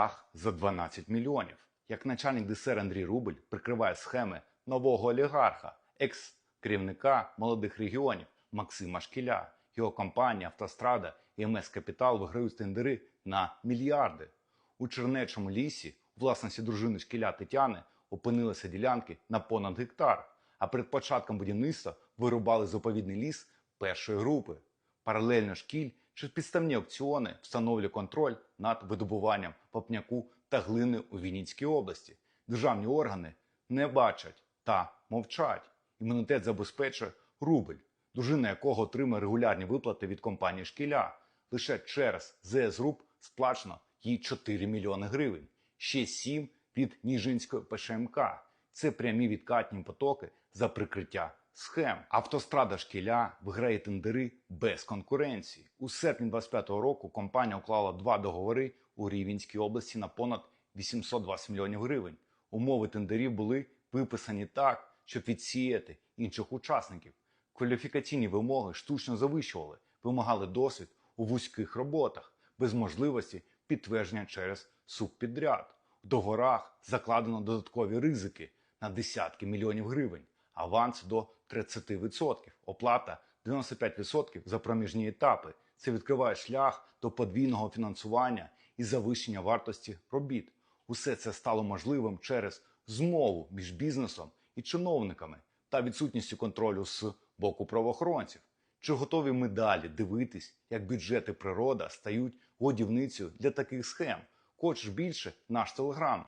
Ах, за 12 мільйонів. Як начальник ДСР Андрій Рубль прикриває схеми нового олігарха, екс-керівника молодих регіонів Максима Шкіля. Його компанія Автострада і МС Капітал виграють тендери на мільярди. У Чернечому лісі у власності дружини Шкіля Тетяни опинилися ділянки на понад гектар, а перед початком будівництва вирубали заповідний ліс першої групи. Паралельно шкіль через підставні аукціони встановлює контроль над видобуванням вапняку та глини у Вінницькій області. Державні органи не бачать та мовчать. Імунітет забезпечує рубль, дружина якого отримує регулярні виплати від компанії Шкіля. Лише через ЗС Руб сплачено їй 4 мільйони гривень, ще 7 від Ніжинської ПШМК. Це прямі відкатні потоки за прикриття схем. Автострада шкіля виграє тендери без конкуренції. У серпні 25-го року компанія уклала два договори у Рівненській області на понад 820 мільйонів гривень. Умови тендерів були виписані так, щоб відсіяти інших учасників. Кваліфікаційні вимоги штучно завищували, вимагали досвід у вузьких роботах, без можливості підтвердження через субпідряд. В договорах закладено додаткові ризики на десятки мільйонів гривень, аванс до 30%, оплата 95% за проміжні етапи. Це відкриває шлях до подвійного фінансування і завищення вартості робіт. Усе це стало можливим через змову між бізнесом і чиновниками та відсутністю контролю з боку правоохоронців. Чи готові ми далі дивитись, як бюджет і природа стають годівницею для таких схем? Хочеш більше наш телеграм.